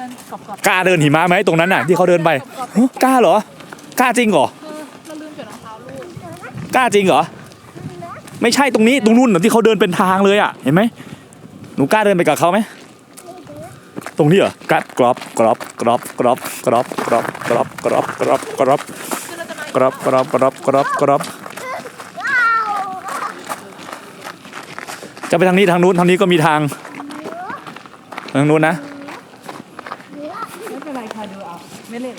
ดินกรอบกล้าเดินหิมะไหมตรงนั้นน่ะที่เขาเดินไปฮะกล้าเหรอกล้าจริงเหรอๆเออเราลืมเก็บรองเท้าลูกกล้าจริงเหรอไม่ใช่ตรงนี้ตรงนู้นน่ะที่เขาเดินเป็นทางเลยอะเห็นไหมหนูกล้าเดินไปกับเขาไหมตรงนี้เหรอกล้ากรอบกรอบกรอบกรอบกรอบกรอบกรอบกรอบกรอบกรอบ คือเราจะมากรอบกรอบกรอบกรอบกรอบจะไปทางนี้ทางนู้นทางนี้ก็มีทาง ทางนู้นนะ ไม่เป็นไรค่ะดูเอาไม่เล่น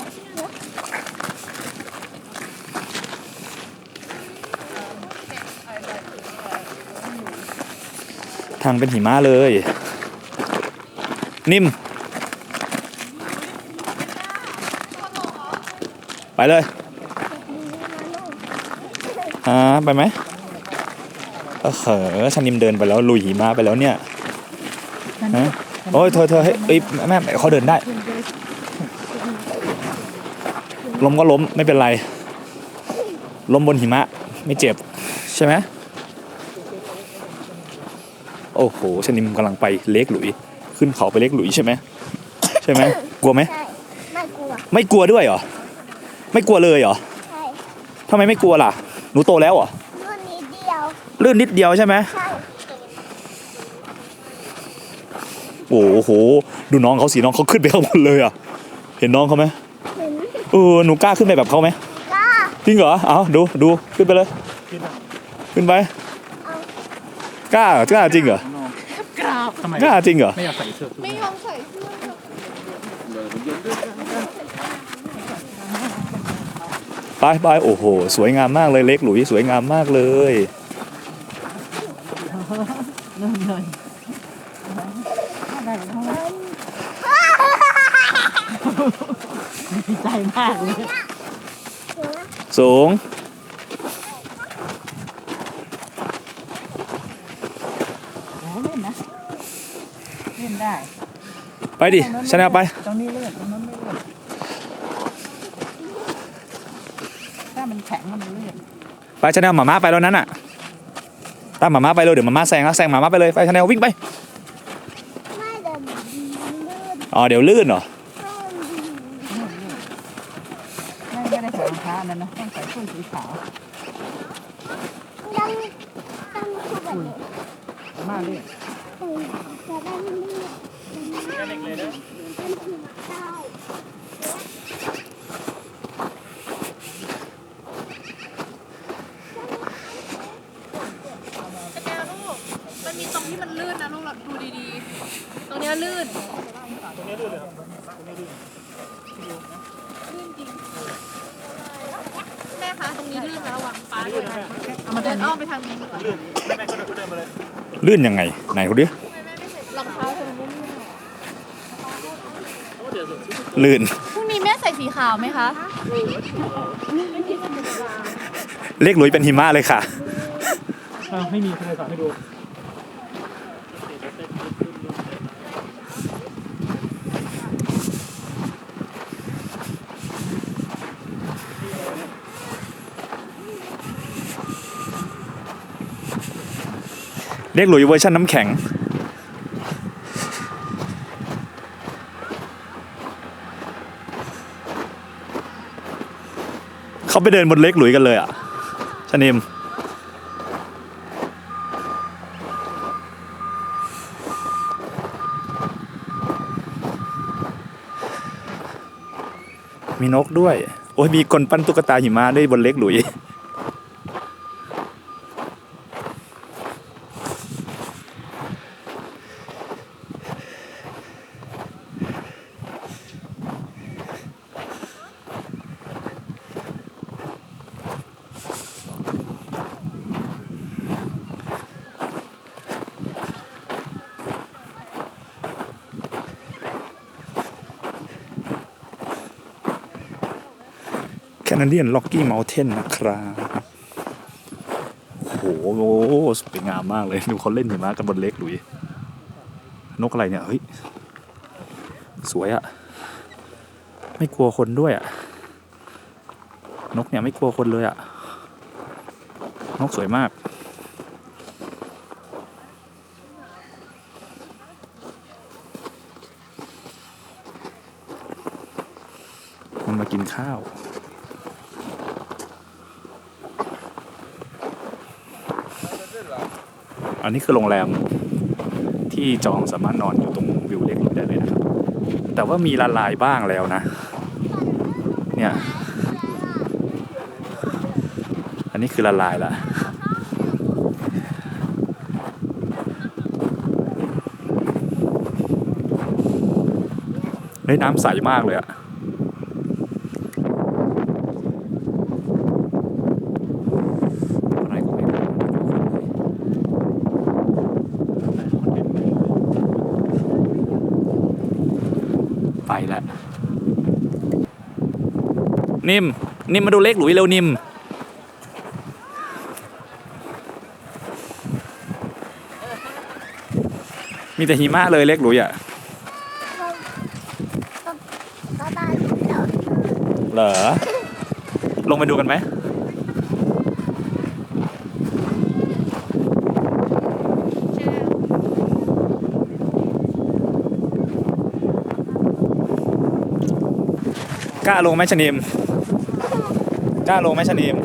ทางเป็นหิมะเลย นิ่ม ไปเลยอ่าไปไหมเออเขอชนิมเดินไปแล้วลุยหิมะไปแล้วเนี่ยฮะโอ้ยเธอเธอให้เอ้ยแม่แม่เขาเดินได้ ล้มก็ล้มไม่เป็นไร ล้มบนหิมะ ไม่เจ็บ ใช่ไหม โอ้โหชนิมกำลังไปเล็กหลุย ขึ้นเขาไปเล็กหลุยใช่ไหมใช่ไหมกลัวไหมใช่ไม่กลัว ไม่กลัวด้วยเหรอ ไม่กลัวเลยเหรอใช่ทำไมไม่กลัวล่ะ หนูโตแล้วเหรอรุ่นนี้เดียวลื่นนิดเดียวใช่ไหมใช่โอ้โห ดูน้องเขาสิน้องเขาขึ้นไปข้างบนเลยอะ เห็นน้องเขาไหมเห็นเออหนูกล้าขึ้นไปแบบเขาไหมกล้าจริงเหรอ เอาดูดูขึ้นไปเลย ขึ้นไป กล้าเหรอกล้าจริงเหรอกราบทำไมกล้าจริงเหรอไม่อยากใส่เสื้อไม่ยอมใส่เสื้อไปไปโอ้โห สวยงามมากเลยเล็กหลุยสวยงามมากเลยเนินเนินได้ทั้งนั้นดีใจมากเลยสูง โอ้เล่นนะเล่นได้ ไปดิชนะไปตรงนี้เลื่อนตรงนั้นไม่เลื่อนถ้ามันแข็งมันเลื่อนไปชาแนลหมาม้าไปแล้วนั้นอะตามหมาม้าไปเลยเดี๋ยวหมาม้าแซงแล้วแซงหมาม้าไปเลยไปชาแนลวิ่งไปไม่เดินลื่นอ๋อเดี๋ยวลื่นเหรอไม่ไม่ได้ใส่รองเท้านั่นนะต้องใส่ส้นสีขาวต้องต้องพูดแบบนี้มาเลื่อนอืมจะ ได้ไม่ลื่นได้แกลูก มันมีตรงที่มันลื่นนะลูกเราดูดีๆ ตรงเนี้ยลื่น ตรงนี้ลื่นเลยลื่นจริง แม่คะตรงนี้ลื่นนะระวังป้าด้วยเอามาเดินอ้อมไปทางนี้ดีกว่าลื่นยังไง ไหนดูดิ รองเท้าคนนี้ ลื่น พรุ่งนี้แม่ใส่สีขาวไหมคะเล็กหลุยเป็นหิมะเลยค่ะ อ้าวไม่มีใครสอนให้ดู เล็กหลุยเวอร์ชันน้ำแข็ง เขา ไปเดินบนเล็กหลุยกันเลยอะชนิมมีนกด้วย โอ้ยมีคนปั้นตุ๊กตาหิมะด้วยบนเล็กหลุย นาเดียนล็อกกี้เมลเทนนะครับโอ้โหสวยงามมากเลย ดูเขาเล่นหิมะกันบนเล็กหลุย นกอะไรเนี่ย เฮ้ย สวยอะไม่กลัวคนด้วยอะนกเนี่ยไม่กลัวคนเลยอะนกสวยมาก มันมากินข้าว อั นนี้คือโรงแรมที่จองสามารถนอนอยู่ตรงวิวเล็กได้เลยนะครับ แต่ว่ามีละลายบ้างแล้วนะ เนี่ย อันนี้คือละลายละเฮ้ยน้ำใสมากเลยอะอะไรก็ไม่รู้ไปแล้ว นิ่มนิมมาดูเล็กหลุยเร็วนิ่มมีแต่หิมะเลยเล็กหลุยอะเหรอ ลงไปดูกันไหม กล้าลงไหมชนิม ล้าลงไหมชนิม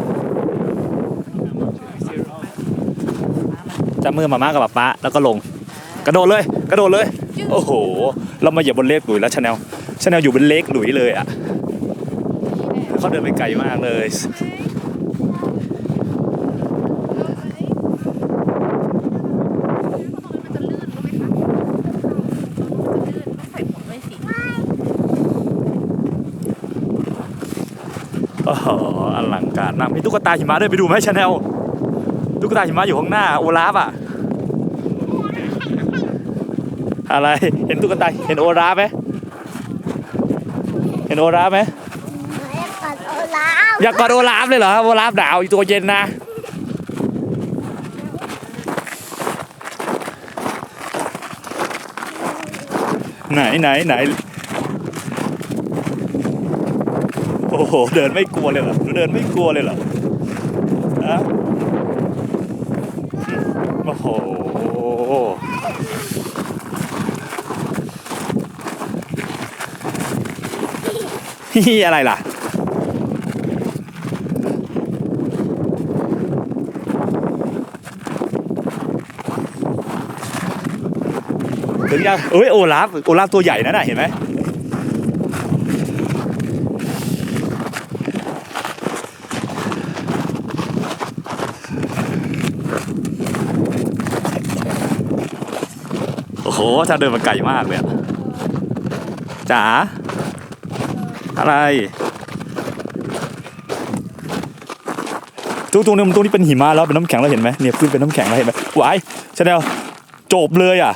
จับมือมาม่ากับป๊าป๊าแล้วก็ลง กระโดดเลย กระโดดเลย โอ้โห เรามาเหยียบบนเลขหลุยแล้วชาแนลชาแนลอยู่บนเลขหลุยเลยอะเขาเดินไปไกลมากเลย โอ้โหอ ลังการมากมีตุ๊กตาหิมะด้วยไปดูไหมชาแนลตุ๊กตาหิมะอยู่ข้างหน้าโอลาฟอะอะไรเห็นตุ๊กตาเห็นโอลาฟไหมเห็นโอลาฟไหมแม่กัดโอลาฟอยากกอดโอลาฟเลยเหรอโอลาฟหนาวอยู่ตัวเย็นนะไหนไหนไหน โอ้โห เดินไม่กลัวเลยเหรอเดินไม่กลัวเลยเหรอฮะโอ้โหฮิอะไรล่ะถึงยังเอ้ยโอลาฟโอลาฟตัวใหญ่นะน่ะเห็นไหม โหถ้าเดินมาไกลมากเลยจ๋าอะไรตรงตรงนี้มันตรงนี้เป็นหิมะแล้วเป็นน้ำแข็งแล้วเห็นไหมเนี่ยขึ้นเป็นน้ำแข็งแล้วเห็นไหมวายชาแนลจบเลยอะ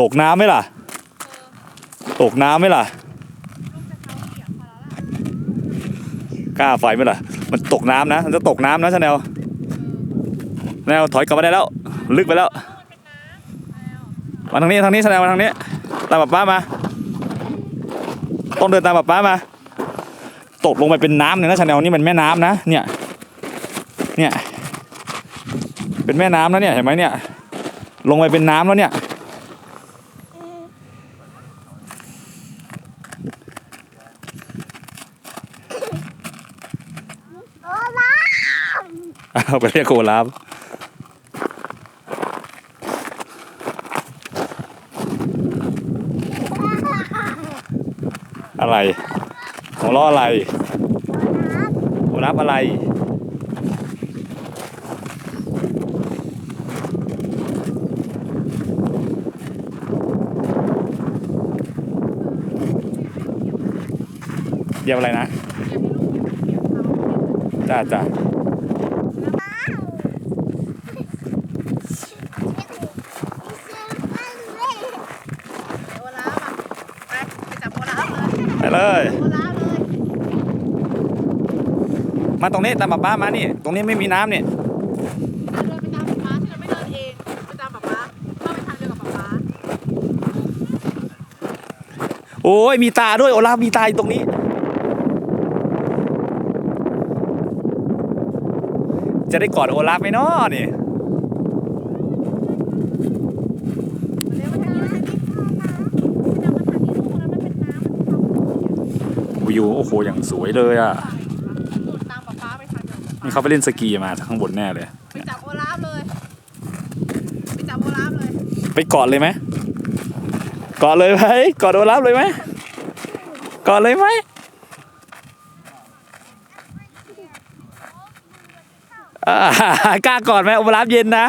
ตกน้ำไหมล่ะ ตกน้ำไหมล่ะกล้าไฟไหมล่ะ มันตกน้ำนะ มันจะตกน้ำนะชาแนลแนวถอยกลับมาได้แล้ว ลึกไปแล้ว มาทางนี้ทางนี้ชาแนลมาทางนี้ ตามป๊าป้ามา ต้องเดินตามป๊าป้ามา ตกลงไปเป็นน้ำเลยนะชาแนลนี่มันแม่น้ำนะ เนี่ย เนี่ย เป็นแม่น้ำแล้วเนี่ย เห็นไหมเนี่ย ลงไปเป็นน้ำแล้วเนี่ยโอลาฟเอาไปเรียกโคลาฟอะไร ของล้ออะไรหัวนับอะไรเดี๋ยวอะไรนะจ้าจ้า โอลาฟอะไปไปจับโอลาฟเลย ไปเลย โอลาฟเลย มาตรงนี้ตามป๊าป้ามานี่ ตรงนี้ไม่มีน้ำนี่เดินไปตามป๊าที่เราไม่เดินเองไปตามป๊าป๊าเข้าไปทางเดียวกับป๊าป๊าโอ้ยมีตาด้วยโอลาฟมีตาอยู่ตรงนี้ จะได้กอดโอลาฟไหมเนาะนี่เร็วมาทางนี้มาทางนี้ไปตามมาทางนี้ลูกแล้วมันเป็นน้ำมันเป็นความเปียกวิวโอ้โหอย่างสวยเลยอะ นี่เขาไปเล่นสกีมาจากข้างบนแน่เลย ไปจับโอลาฟเลย ไปจับโอลาฟเลยไปเกาะเลยไหมเกาะเลยไหมเกาะโดนรับเลยไหมเกาะเลยไหมอ่ากล้ากอดไหมโอลาฟเย็นนะ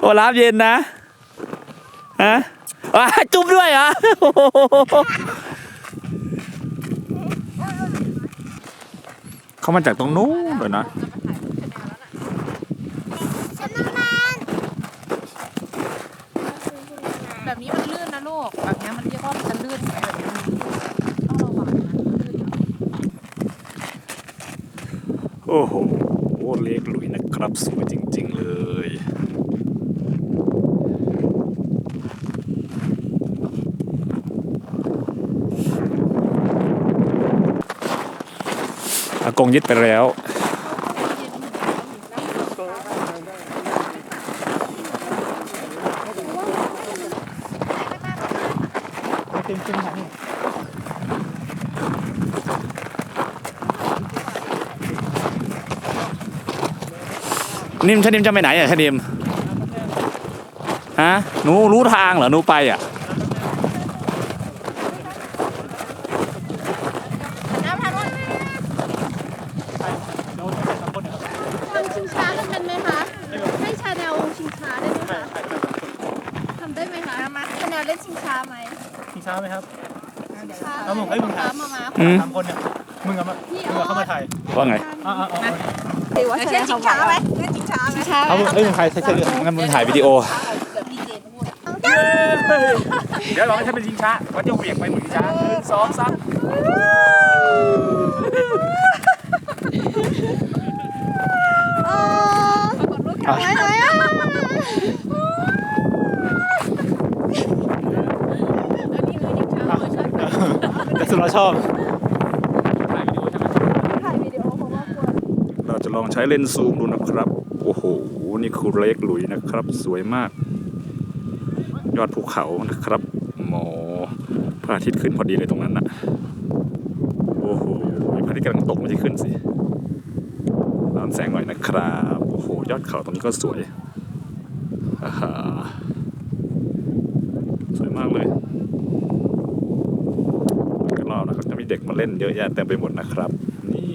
โอลาฟเย็นนะฮะอ่าจุ๊บด้วยเหรอโอ้โห เขามาจากตรงนู้นเลยนะฉันน้ำมันแบบนี้มันลื่นนะลูก แบบนี้มันเรียกว่ามันจะลื่นแบบนี้มันต้องระวังนะลื่นนะโอ้โหเล็กหลุยนะครับสวยจริง ๆ เลย กงยึดไปแล้วเต็มเต็มถังนิ่มชะนิมจะไปไหนอะชะนิมฮะหนูรู้ทางเหรอหนูไปอะ น้ำพันว่า โน้ตสามคนนะครับ ทำชิงช้ากันเป็นไหมคะ ให้ชาแนลชิงช้าได้ไหมคะทำได้ไหมคะมาชาแนลเล่นชิงช้าไหม ทิ้งช้าไหมครับ ช้า เอามึงให้มึงถ่าย มามา อืม สามคนเนี่ยมึงกับมามึงกับเข้ามาถ่ายว่าไงอ่าอ่าอ่าถือว่าเล่นชิงช้าไหมเล่นชิงช้าไหมช้าเอาเอ้ยมึงถ่ายใช่ใช่งั้นมึงถ่ายวิดีโอแบบดีเจพูดเดี๋ยวเราให้เป็นชิงช้าว่าจะเหวี่ยงไปเหมือนชิงช้าหนึ่งสองสามปรากฏรูปแค่ไหนอะ อันนี้คือชิงช้าเวอร์ชันแบบ แต่ สุดเราชอบถ่ายวิดีโอเพราะว่ากลัวเราจะลองใช้เลนส์ซูมดูนะครับ โอ้โห นี่คือเล็กหลุยนะครับ สวยมาก ยอดภูเขานะครับหมอพระอาทิตย์ขึ้นพอดีเลยตรงนั้นนะโอ้โหพระอาทิตย์กำลังตกไม่ใช่ขึ้นสิร้อนแสงหน่อยนะครับ โอ้โห ยอดเขาตรงนี้ก็สวยอ่าฮะสวยมากเลยก็รอบนะครับจะมี เล่นเยอะแยะเต็มไปหมดนะครับ นี่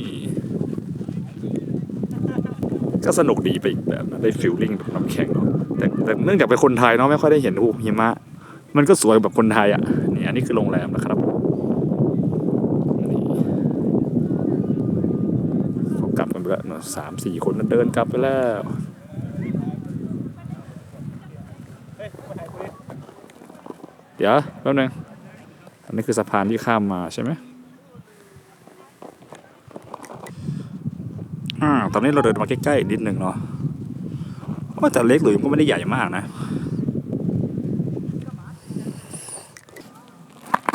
ก็สนุกดีไปอีกแบบนะได้ฟิลลิ่งแบบน้ำแข็งเนาะแต่แต่เนื่องจากเป็นคนไทยเนาะไม่ค่อยได้เห็นหูหิมะ มันก็สวยแบบคนไทยอะนี่อันนี้คือโรงแรมนะครับเขากลับกันไปแล้วเนอะสามสี่คนนั้นเดินกลับไปแล้วเดี๋ยวแป๊บนึงอันนี้คือสะพานที่ข้ามมาใช่ไหมอ่า ตอนนี้เราเดินมาใกล้ๆอีกนิดนึงเนาะว่าแต่เล็กหรือมันก็ไม่ได้ใหญ่มากนะ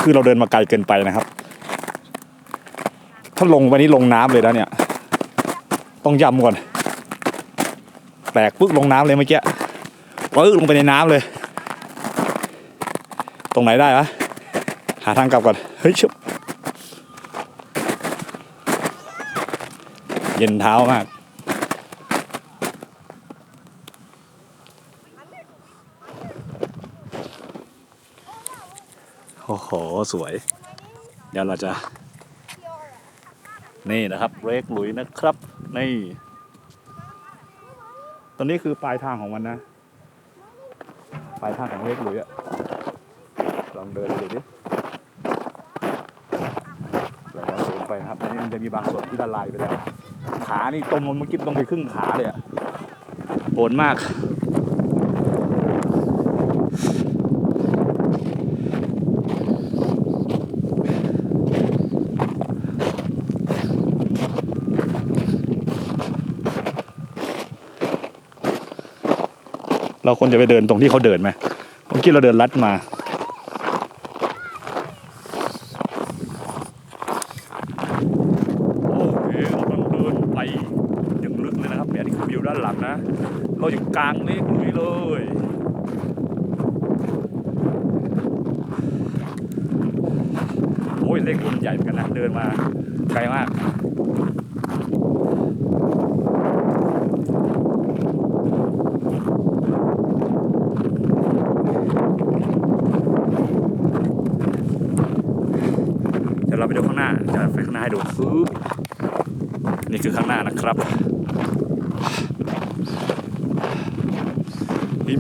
คือเราเดินมาไกลเกินไปนะครับ ถ้าลงไปนี่ลงน้ำเลยแล้วเนี่ย ต้องย้ำก่อน แตกปึ๊กลงน้ำเลยเมื่อกี้ปึ๊กลงไปในน้ำเลย ตรงไหนได้วะหาทางกลับก่อน เฮ้ยชุบ เย็นเท้ามาก โอ้โห สวย เดี๋ยวเราจะ นี่นะครับเรกหลุยนะครับ นี่ ตอนนี้คือปลายทางของมันนะ ปลายทางของเรกหลุยอะลองเดินดูดิแล้วเดินไปครับนนี้มันจะมีบางส่วนที่ละลายไปแล้ว ขานี่ตรงมันเมื่อกี้ตรงไปครึ่งขาเลยอะโหดมาก เราควรจะไปเดินตรงที่เขาเดินไหมเมื่อกี้เราเดินลัดมา โอเคเรากำลังเดินไปอย่างลึกเลย นะครับเนี่ยนี่คือวิวด้านหลังนะ เราอยู่กลางเลกลุยเลยโอ้ยเลขมันใหญ่เหมือนกันนะเดินมาไกลมากเดี๋ยวเราไปดูข้างหน้า จะไปข้างหน้าให้ดูนี่คือข้างหน้านะครับ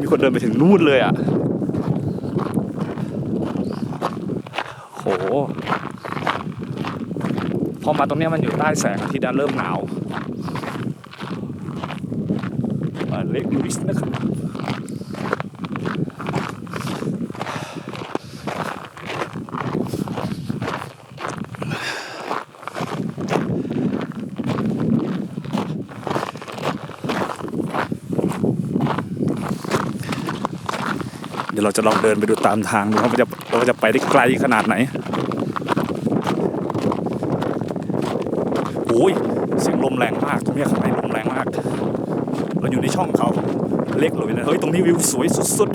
มีคนเดินไปถึงนู่นเลยอะโหพอมาตรงนี้มันอยู่ใต้แสงอาทิตย์นเริ่มหนาวอ่าเล็กยูริสนะครับ เราจะลองเดินไปดูตามทางดูว่ามันจะเราจะไปได้ไกลขนาดไหนโอ้ยเสียงลมแรงมากตรงนี้ข้างในลมแรงมาก เราอยู่ในช่องเขาเล็กเลยนะเฮ้ยตรงนี้วิวสวยสุด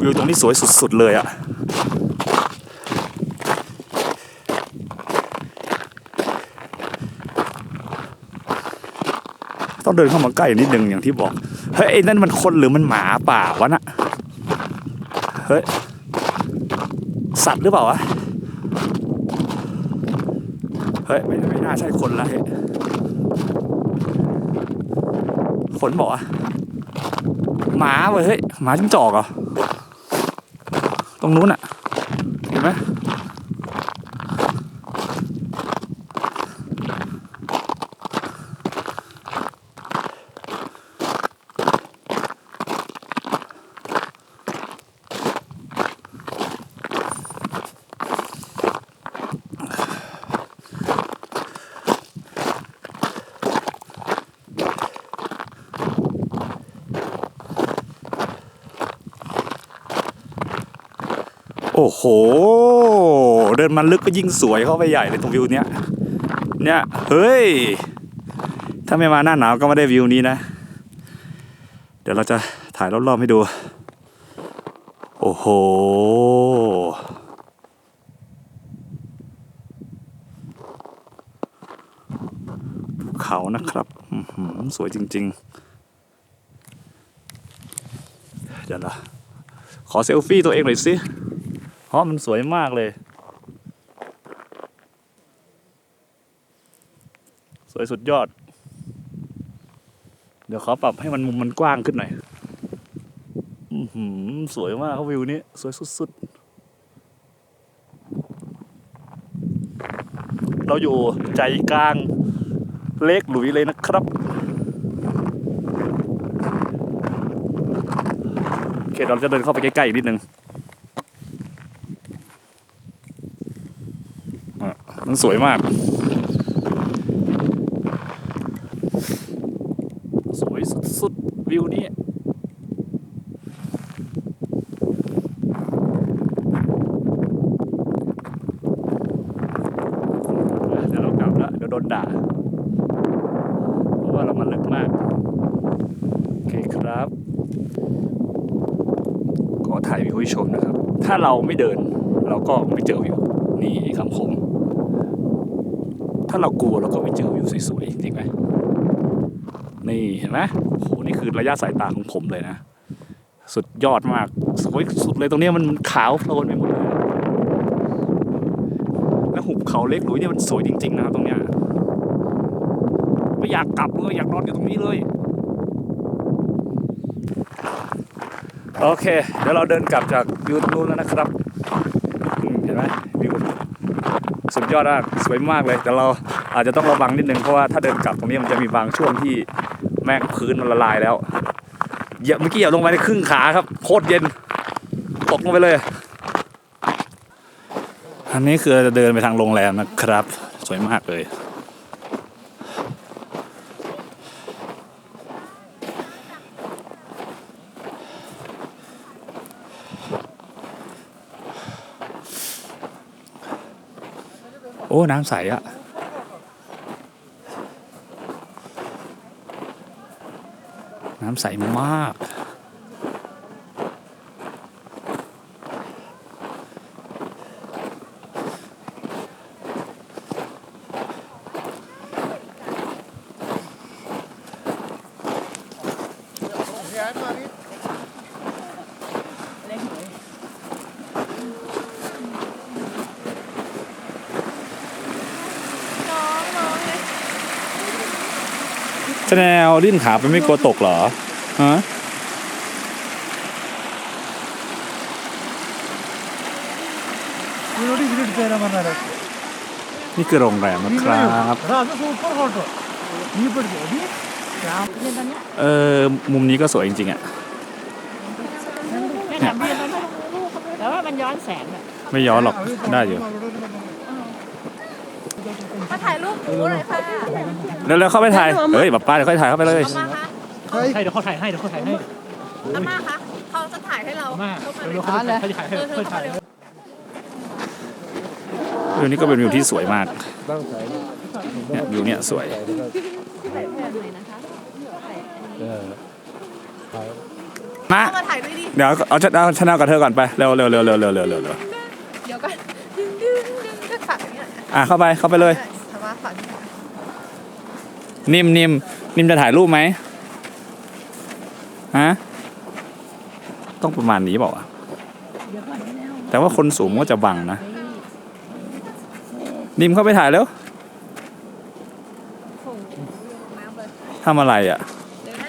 ๆวิวตรงนี้สวยสุด ๆ เลยอะต้อง เดินเข้ามาใกล้นิดนึงอย่างที่บอก เฮ้ยไอ้นั่นมันคนหรือมันหมาป่าวะน่ะเฮ้ยสัตว์หรือเปล่าวะ เฮ้ยไม่ไม่น่าใช่คนละเฮ้ยคนบอกว่าหมาเว้ยเฮ้ยหมาจิ้งจอกเหรอตรงนู้นอะเห็นไหม อ้โห เดินมันลึกก็ยิ่งสวยเข้าไปใหญ่เลยตรงวิวเนี้ย เนี่ย เฮ้ย ถ้าไม่มาหน้าหนาวก็ไม่ได้วิวนี้นะ เดี๋ยวเราจะถ่ายรอบๆให้ดู โอ้โหภูเขานะครับสวยจริง ๆ เดี๋ยวนะขอเซลฟี่ตัวเองหน่อยสิ ราะมันสวยมากเลย สวยสุดยอด เดี๋ยวขอปรับให้มันมุมมันกว้างขึ้นหน่อยอือหือสวยมากวิวนี้สวยสุดๆ เราอยู่ใจกลางเลกหลุยเลยนะครับโอเคเราจะเดินเข้าไปใกล้ๆอีกนิดนึงอะ มันสวยมาก สวยสุดๆวิวนี้เดี๋ยวเรากลับแล้วเดี๋ยวโดนด่าเพราะว่าเรามันลึกมาก โอเคครับ ขอถ่ายวิวให้ชมนะครับ ถ้าเราไม่เดิน เราก็ไม่เจอวิว นี่คำคม ถ้าเรากลัวเราก็ไม่เจอวิวสวยๆจริงไหมนี่เห็นไหมโอ้โหนี่คือระยะสายตาของผมเลยนะ สุดยอดมากสวยสุดเลยตรงนี้มันขาวโพลนไปหมดเลยแล้วหุบเขาเล็กหลุยเนี่ยมันสวยจริงๆนะครับตรงเนี้ยไม่อยากกลับเลยอยากนอนอยู่ตรงนี้เลยโอเค เดี๋ยวเราเดินกลับจากวิวตรงนู้นแล้วนะครับ เห็นไหมวิว สุดยอดมากสวยมากเลย แต่เราอาจจะต้องระวังนิดนึงเพราะว่าถ้าเดินกลับตรงนี้มันจะมีบางช่วงที่แม่งพื้นมันละลายแล้วเหยียบเมื่อกี้เหยียบลงไปในครึ่งขาครับ โคตรเย็นตกลงไปเลย อันนี้คือจะเดินไปทางโรงแรมนะครับ สวยมากเลย น้ำใสอะน้ำใสมากาลื่นขาไปไม่กลัวตกเหรอฮะนี่คือโรงแรมนะครับเออมุมนี้ก็สวยจริงๆอะแต่ว่ามันย้อนแสงอะไม่ย้อนหรอกได้อยู่ รูปหมูหน่อยค่ะเร็วๆเข้าไปถ่าย เฮ้ยแบบป้าเดี๋ยวค่อยถ่ายเข้าไปเลย อามาคะให้เดี๋ยวเขาถ่ายให้เดี๋ยวเขาถ่ายให้อามาคะเขาจะถ่ายให้เรามาเข้ามาเดี๋ยวเขาถ่าเขาจะถ่ายให้เขาถ่ายให้วิวนี้ก็เป็นวิวที่สวยมากเนี่ยวิวเนี่ยสวยมา เข้ามาถ่ายด้วยดิเดี๋ยวเอาชนะชนะกับเธอก่อนไป เร็วเร็วเร็วเร็วเร็วเร็วเร็วเร็วเดี๋ยวกันดึงดึงดึงก็ฝักอย่างเงี้ยอะเข้าไปเข้าไปเลยทำมาฝัก นิ่มนิ่มนิ่มจะถ่ายรูปไหมฮะต้องประมาณนี้เปล่าวะแต่ว่าคนสูงก็จะบังนะ นิ่มเข้าไปถ่ายแล้วทำอะไรอะ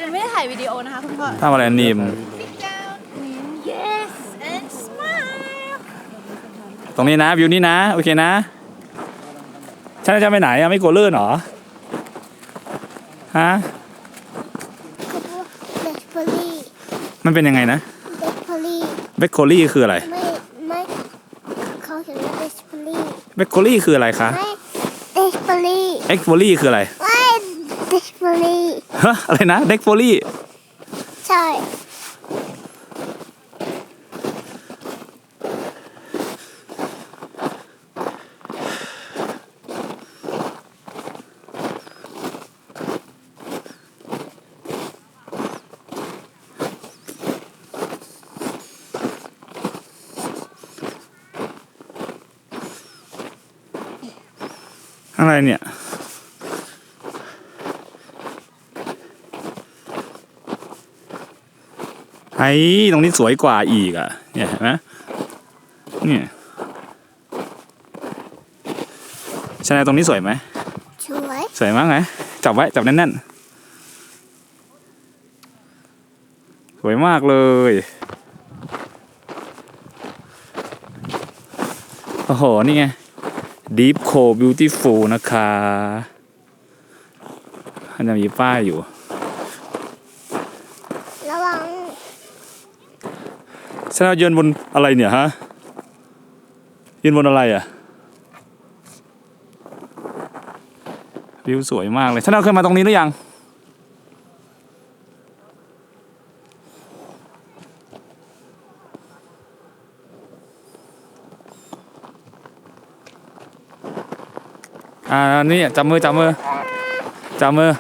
ยังไม่ได้ถ่ายวิดีโอนะคะคุณพ่อทำอะไรนิ่ม Sit down yes and smile ตรงนี้นะวิวนี้นะ โอเคนะฉันจะไปไหนอะไม่กลัวลื่นเหรอ ฮะเด็กพลีมันเป็นยังไงนะเด็กพลีเบคโคลี่คืออะไรไม่ไม่เขาเขียนว่าเด็กพลีเบคโคลี่คืออะไรคะไม่เด็กพลีเอ็กโฟลี่คืออะไรไม่เด็กพลีฮะอะไรนะเด็กโฟลี่ ไอ้ตรงนี้สวยกว่าอีกอะเนี่ยเห็นไหมเนี่ยชนะตรงนี้สวยไหมสวยสวยมากไหมจับไว้จับแน่นๆสวยมากเลยโอ้โห นี่ไง Deep c o Beautiful นะคะมันจะมีป้ายอยู่ ระวัง ฉันเอายืนบนอะไรเนี่ยฮะยืนบนอะไรอะวิวสวยมากเลยฉันเอาเคยมาตรงนี้หรือยังอ่านี่จับมือจับมือจับมือ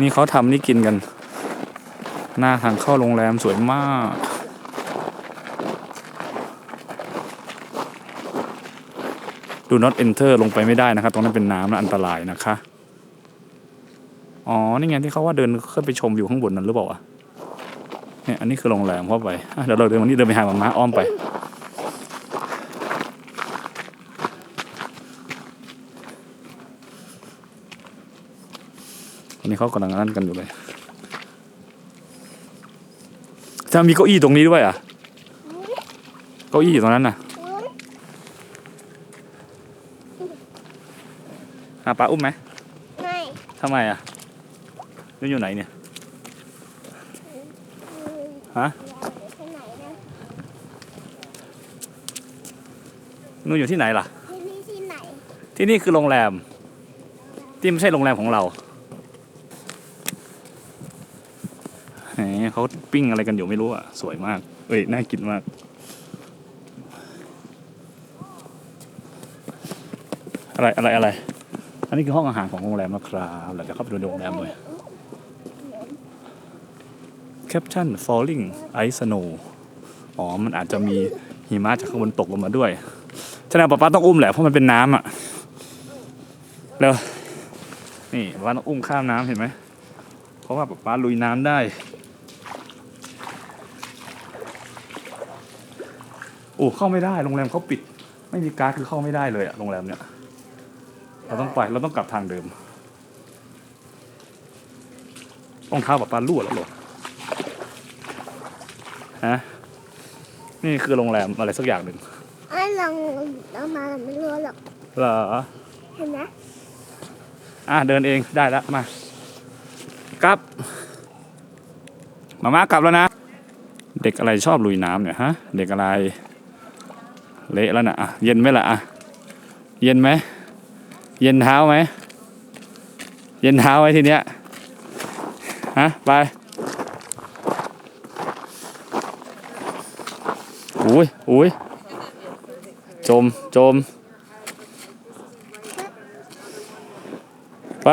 นี่เขาทำนี่กินกัน หน้าทางเข้าโรงแรมสวยมาก ดู not enter ลงไปไม่ได้นะครับ ตรงนั้นเป็นน้ำและอันตรายนะคะ อ๋อ นี่ไงที่เขาว่าเดินขึ้นไปชมอยู่ข้างบนนั้นหรือเปล่าวะเนี่ย อันนี้คือโรงแรมเข้าไปเดี๋ยวเราเดินวันนี้เดินไปหาหมาม้าอ้อมไปอันนี้เขากำลังนั่นกันอยู่เลย จะมีเก้าอี้ตรงนี้ด้วยอะ เก้าอี้อยู่ตรงนั้นน่ะหาปลาอุ้มไหมไม่ทำไมอะนี่อยู่ไหนเนี่ยฮะไปไหนนะนู่นอยู่ที่ไหนล่ะ ที่นี่ที่ไหน ที่นี่คือโรงแรม ที่ไม่ใช่โรงแรมของเราแหม เขาปิ้งอะไรกันอยู่ไม่รู้อะ สวยมาก เอ้ย น่ากินมาก อะไรอะไรอะไร อันนี้คือห้องอาหารของโรงแรมนะครับเราจะเข้าไปดูโรงแรมเลย Caption Falling Ice Snow อ๋อ มันอาจจะมีหิมะจากข้างบนตกลงมาด้วยฉะนั้นป๊าป๊าต้องอุ้มแหละ เพราะมันเป็นน้ำอะแล้วนี่ป๊าป๊าต้องอุ้มข้ามน้ำเห็นไหมเพราะว่าป๊าป๊าลุยน้ำได้ อ้เข้าไม่ได้โรงแรมเขาปิด ไม่มีการ์ดคือเข้าไม่ได้เลยอะโรงแรมเนี่ย เราต้องไปเราต้องกลับทางเดิมรองเท้าแบบปลารั่วแล้วเหรอฮะนี่คือโรงแรมอะไรสักอย่างหนึ่งไอ้ลองเรามาไม่รู้หรอกเหรอเห็นไหมอะเดินเองได้แล้วมากลับ มามากลับแล้วนะ เด็กอะไรชอบลุยน้ำเนี่ยฮะ เด็กอะไร เละแล้วนะอะเย็นไหมล่ะอะเย็นไหมเย็นเท้าไหมเย็นเท้าไว้ทีเนี้ยฮะไปอุ้ยอุ้ยจมจมไป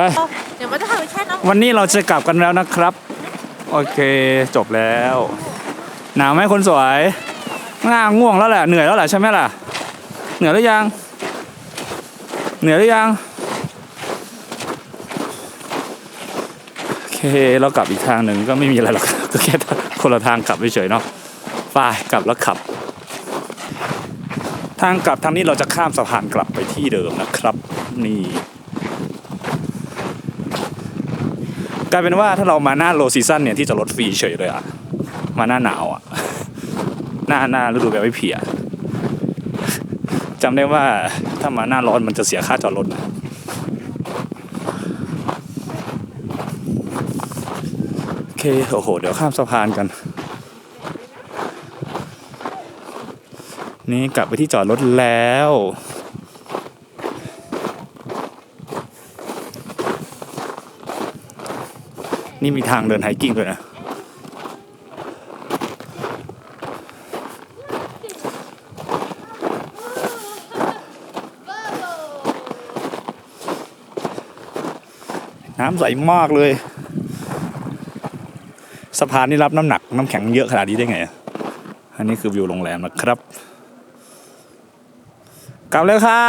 เดี๋ยวมันจะพาไปแช่น้ำวันนี้เราจะกลับกันแล้วนะครับ โอเคจบแล้ว หนาวไหมคนสวย ง่าง่วงแล้วแหละเหนื่อยแล้วแหละใช่ไหมล่ะ เหนื่อยหรือยัง เหนื่อยหรือยังโอเคเรากลับอีกทางหนึ่งก็ไม่มีอะไรหรอกก็แค่คนละทางกลับเฉยๆเนาะไปกลับแล้วขับ ทางกลับทางนี้เราจะข้ามสะพานกลับไปที่เดิมนะครับ นี่กลายเป็นว่าถ้าเรามาหน้าโลซีซั่นเนี่ยที่จะลดฟรีเฉยเลยอะมาหน้าหนาวอะ หน้าหน้าฤดูแบบไม่เพียจำได้ว่าถ้ามาหน้าร้อนมันจะเสียค่าจอดรถนะโอเคโอ้โห เดี๋ยวข้ามสะพานกัน นี่กลับไปที่จอดรถแล้วนี่มีทางเดินไฮกิ้งด้วยนะำใสมากเลย สะพานนี่รับน้ำหนักน้ำแข็งเยอะขนาดนี้ได้ไงอะอันนี้คือวิวโรงแรมนะครับ กลับเลยค่ะ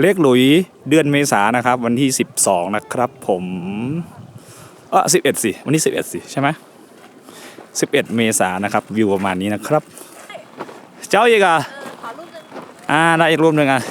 เลขหลุยเดือนเมษานะครับ วันที่ 12 นะครับ ผมเออ11สิ วันที่11สิ ใช่ไหม11เมษานะครับ วิวประมาณนี้นะครับ เจ้าอีกอะขอรูปหนึงอ่าได้อีกรูปหนึ่งอะ